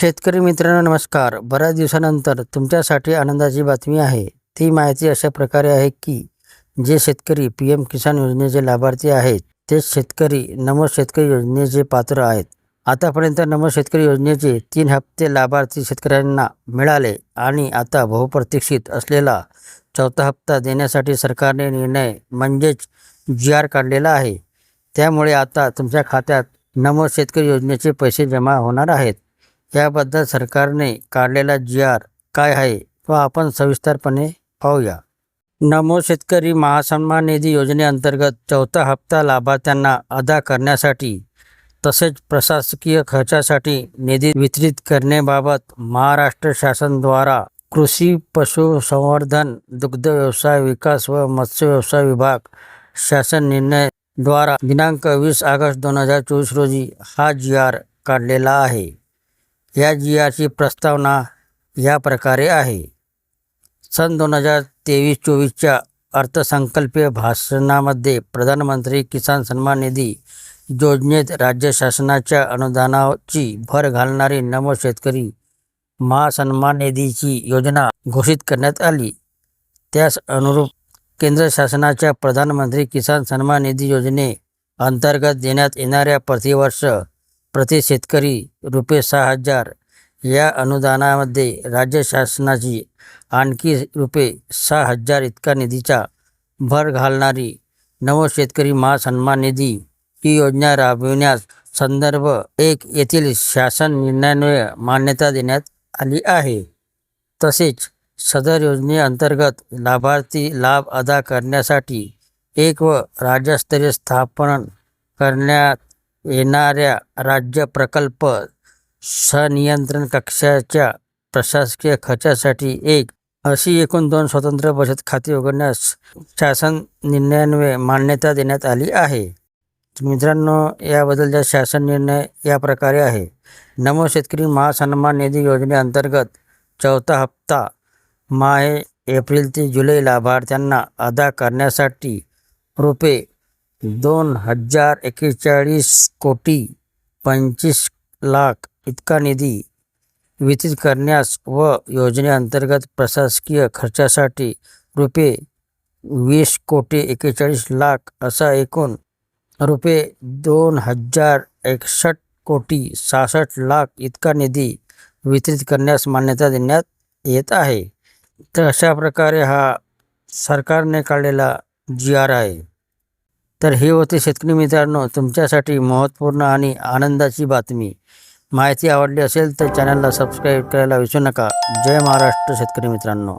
शेतकरी मित्रांनो नमस्कार. बऱ्याच दिवसानंतर तुमच्यासाठी आनंदाची बातमी आहे. ती माहिती अशा प्रकारे आहे की जे शेतकरी पी एम किसान योजनेचे लाभार्थी आहेत ते शेतकरी नमो शेतकरी योजनेचे पात्र आहेत. आतापर्यंत नमो शेतकरी योजनेचे तीन हप्ते लाभार्थी शेतकऱ्यांना मिळाले आणि आता बहुप्रतीक्षित असलेला चौथा हप्ता देण्यासाठी सरकारने निर्णय म्हणजेच जी आर काढलेला आहे. त्यामुळे आता तुमच्या खात्यात नमो शेतकरी योजनेचे पैसे जमा होणार आहेत. याबद्दल सरकारने काढलेला जी आर काय आहे तो आपण सविस्तरपणे पाहूया. नमो शेतकरी महासन्मान निधी योजनेअंतर्गत चौथा हप्ता लाभार्थ्यांना अदा करण्यासाठी तसेच प्रशासकीय खर्चासाठी निधी वितरित करण्याबाबत महाराष्ट्र शासनद्वारा कृषी पशुसंवर्धन दुग्ध व्यवसाय विकास व मत्स्य व्यवसाय विभाग शासन निर्णय द्वारा दिनांक वीस ऑगस्ट दोन हजार चोवीस रोजी हा जी आर काढलेला आहे. या जियाची प्रस्तावना या प्रकारे आहे. सन दोन हजार तेवीस चोवीसच्या अर्थसंकल्पीय भाषणामध्ये प्रधानमंत्री किसान सन्मान निधी योजनेत राज्य शासनाच्या अनुदानाची भर घालणारी नमो शेतकरी महासन्मान निधीची योजना घोषित करण्यात आली. त्यास अनुरूप केंद्र शासनाच्या प्रधानमंत्री किसान सन्मान निधी योजने अंतर्गत देण्यात येणाऱ्या प्रतिवर्ष प्रति शेतकरी रुपये सहा हजार या अनुदानामध्ये राज्य शासनाची आणखी रुपये सहा हजार इतका निधीचा भर घालणारी नव शेतकरी महासन्मान निधी ही योजना राबविण्यास संदर्भ एक येथील शासन निर्णयान्वये मान्यता देण्यात आली आहे. तसेच सदर योजनेअंतर्गत लाभार्थी लाभ अदा करण्यासाठी एक व राज्यस्तरीय स्थापन करण्यात येणाऱ्या राज्य प्रकल्प सनियंत्रण कक्षाच्या प्रशासकीय खर्चासाठी एक अशी एकूण दोन स्वतंत्र बचत खाती उघडण्यास शासन निर्णयान्वये मान्यता देण्यात आली आहे. मित्रांनो याबद्दलचा शासन निर्णय या प्रकारे आहे. नमो शेतकरी महासन्मान निधी योजनेअंतर्गत चौथा हप्ता माहे एप्रिल ते जुलै लाभार्थ्यांना अदा करण्यासाठी रुपये दोन हजार एक्केचाळीस कोटी पंचवीस लाख इतका निधी वितरित करण्यास व योजनेअंतर्गत प्रशासकीय खर्चासाठी रुपये वीस कोटी एक्केचाळीस लाख असा एकूण रुपये दोन हजार एकसष्ट कोटी सहासष्ट लाख इतका निधी वितरित करण्यास मान्यता देण्यात येत आहे. तर अशा प्रकारे हा सरकारने काढलेला जी आर आहे. तर हे होते शेतकरी मित्रांनो तुमच्यासाठी महत्त्वपूर्ण आणि आनंदाची बातमी. माहिती आवडली असेल तर चॅनलला सबस्क्राईब करायला विसरू नका. जय महाराष्ट्र शेतकरी मित्रांनो.